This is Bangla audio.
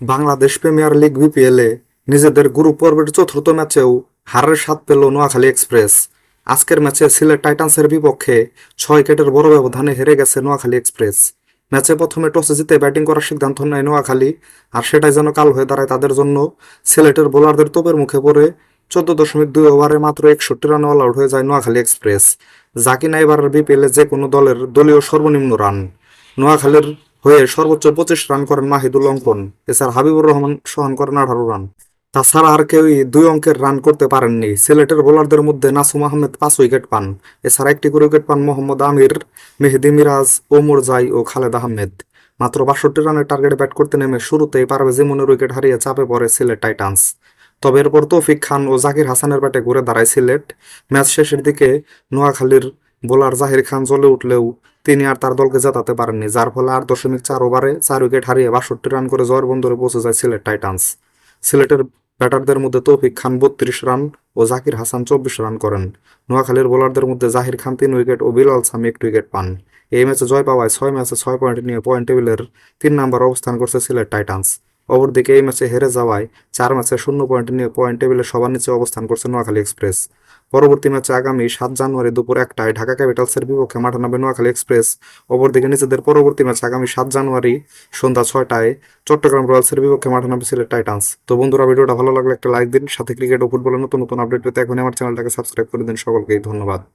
বাংলাদেশ প্রিমিয়ার লিগ বিপিএলে নিজেদের গ্রুপ পর্বের চতুর্থ ম্যাচেও হারের স্বাদ পেল নোয়াখালী এক্সপ্রেস। আজকের ম্যাচে সিলেট টাইটান্সের বিপক্ষে ছয় উইকেটের বড় ব্যবধানে হেরে গেছে নোয়াখালী এক্সপ্রেস। ম্যাচে প্রথমে টসে জিতে ব্যাটিং করার সিদ্ধান্ত নেয় নোয়াখালী, আর সেটাই যেন কাল হয়ে দাঁড়ায় তাদের জন্য। সিলেটের বোলারদের তোপের মুখে পড়ে চোদ্দ দশমিক দুই ওভারে মাত্র একষট্টি রানে অল আউট হয়ে যায় নোয়াখালী এক্সপ্রেস। যাকি না এবার বিপিএলে যে কোনো দলের দলীয় সর্বনিম্ন রান। নোয়াখালীর হয়ে সর্বোচ্চ পঁচিশ রান করেন মাহিদুল অঙ্কন। এছাড়া হাবিবুর রহমান সোহান করেন আঠারো রান। তাছাড়া আর কেউই দুই অঙ্কের রান করতে পারেননি। সিলেটের বোলারদের মধ্যে নাসুম আহমেদ পাঁচ উইকেট পান। এছাড়া একটি করে উইকেট পান মোহাম্মদ আমির, মেহেদি মিরাজ, ওমর জাই ও খালেদ আহমেদ। মাত্র বাষট্টি রানের টার্গেটে ব্যাট করতে নেমে শুরুতেই পারভেজ ইমনের উইকেট হারিয়ে চাপে পড়ে সিলেট টাইটান্স। তবে এরপর তৌফিক খান ও জাকির হাসানের ব্যাটে ঘুরে দাঁড়ায় সিলেট। ম্যাচ শেষের দিকে নোয়াখালীর বোলার জাহির খান জ্বলে উঠলেও তিনি আর তার দলকে জেতাতে পারেননি, যার ফলে আট দশমিক চার ওভারে চার উইকেট হারিয়ে বাষট্টি রান করে জয়ের বন্দরে পৌঁছে যায় সিলেট টাইটান্স। সিলেটের ব্যাটারদের মধ্যে তৌফিক খান বত্রিশ রান ও জাকির হাসান চব্বিশ রান করেন। নোয়াখালীর বোলারদের মধ্যে জাহির খান তিন উইকেট ও বিলাল সামি একটি উইকেট পান। এই ম্যাচে জয় পাওয়ায় ছয় ম্যাচে ছয় পয়েন্ট নিয়ে পয়েন্ট টেবিলের তিন নম্বর অবস্থান করছে সিলেট টাইটান্স। অপরদিকে এই ম্যাচে হেরে যাওয়ায় চার ম্যাচে শূন্য পয়েন্ট নিয়ে পয়েন্ট টেবিলে সবার নিচে অবস্থান করছে নোয়াখালী এক্সপ্রেস। পরবর্তী ম্যাচে আগামী সাত জানুয়ারি দুপুর একটায় ঢাকা ক্যাপিটালসের বিপক্ষে মাঠে নামবে নোয়াখালী এক্সপ্রেস। অপরদিকে নিজেদের পরবর্তী ম্যাচ আগামী সাত জানুয়ারি সন্ধ্যা ছয়টায় চট্টগ্রাম রয়্যালসের বিপক্ষে মাঠে নামবে সিলেট টাইটান্স। তো বন্ধুরা, ভিডিওটা ভালো লাগলে একটা লাইক দিন, সাথে ক্রিকেট ও ফুটবলের নতুন নতুন আপডেট পেতে এখনই আমার চ্যানেলটাকে সাবস্ক্রাইব করে দিন। সকলকেই ধন্যবাদ।